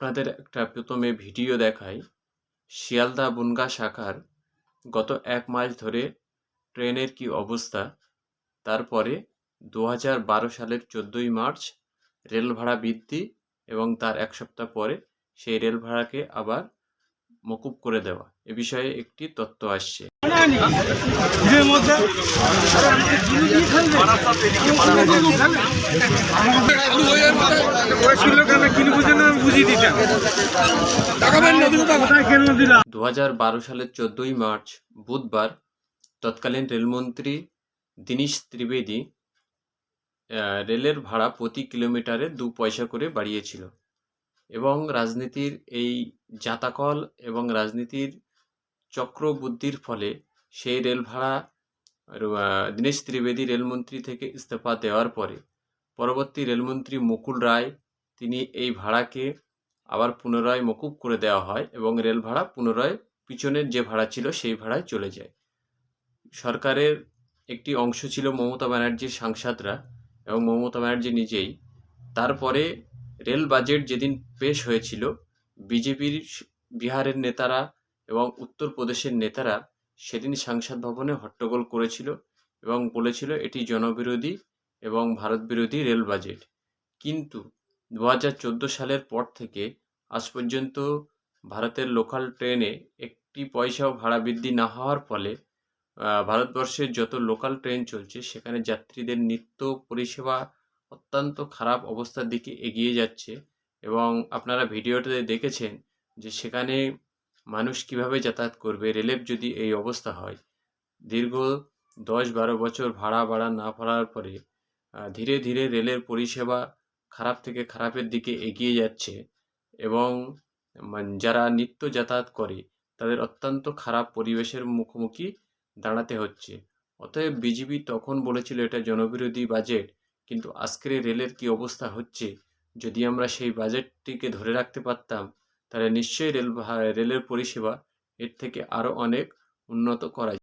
আপনাদের একটা প্রথমে ভিডিও দেখাই। শিয়ালদা বুনগা শাখার গত এক মাস ধরে ট্রেনের কি অবস্থা? তারপরে দু হাজার বারো সালের চোদ্দোই মার্চ রেল ভাড়া বৃদ্ধি এবং তার এক সপ্তাহ পরে সেই রেল ভাড়াকে আবার মকুব করে দেওয়া। এ বিষয়ে একটি তত্ত্ব আসছে। দু হাজার বারো সালের চোদ্দই মার্চ, বুধবার, তৎকালীন রেলমন্ত্রী দীনেশ ত্রিবেদী রেলের ভাড়া প্রতি কিলোমিটারে দু পয়সা করে বাড়িয়েছিল। এবং রাজনীতির এই জাতাকল এবং রাজনীতির চক্রবুদ্ধির ফলে সেই রেল ভাড়া দীনেশ ত্রিবেদী রেলমন্ত্রী থেকে ইস্তফা দেওয়ার পরে পরবর্তী রেলমন্ত্রী মুকুল রায়, তিনি এই ভাড়াকে আবার পুনরায় মকুব করে দেওয়া হয় এবং রেল ভাড়া পুনরায় পিছনের যে ভাড়া ছিল সেই ভাড়ায় চলে যায়। সরকারের একটি অংশ ছিল মমতা ব্যানার্জির সাংসদরা এবং মমতা ব্যানার্জি নিজেই। তারপরে রেল বাজেট যেদিন পেশ হয়েছিল, বিজেপির বিহারের নেতারা এবং উত্তরপ্রদেশের নেতারা সেদিন সংসদ ভবনে হট্টগোল করেছিল এবং বলেছিল এটি জনবিরোধী এবং ভারত বিরোধী রেল বাজেট। কিন্তু দু হাজার চোদ্দ সালের পর থেকে আজ পর্যন্ত ভারতের লোকাল ট্রেনে একটি পয়সাও ভাড়া বৃদ্ধি না হওয়ার ফলে ভারতবর্ষের যত লোকাল ট্রেন চলছে, সেখানে যাত্রীদের নিত্য পরিষেবা অত্যন্ত খারাপ অবস্থার দিকে এগিয়ে যাচ্ছে এবং আপনারা ভিডিওটাতে দেখেছেন যে সেখানে মানুষ কীভাবে যাতায়াত করবে, রেলের যদি এই অবস্থা হয়, দীর্ঘ দশ বারো বছর ভাড়া বাড়া না বাড়ার পরে ধীরে ধীরে রেলের পরিষেবা খারাপ থেকে খারাপের দিকে এগিয়ে যাচ্ছে এবং যারা নিত্য যাতায়াত করে, তাদের অত্যন্ত খারাপ পরিবেশের মুখোমুখি দাঁড়াতে হচ্ছে। অতএব বিজেপি তখন বলেছিল এটা জনবিরোধী বাজেট কিন্তু আজকের রেলের কি অবস্থা হচ্ছে? যদি আমরা সেই বাজেটটিকে ধরে রাখতে পারতাম, তাহলে নিশ্চয়ই রেল রেলের পরিষেবা এর থেকে আরও অনেক উন্নত করা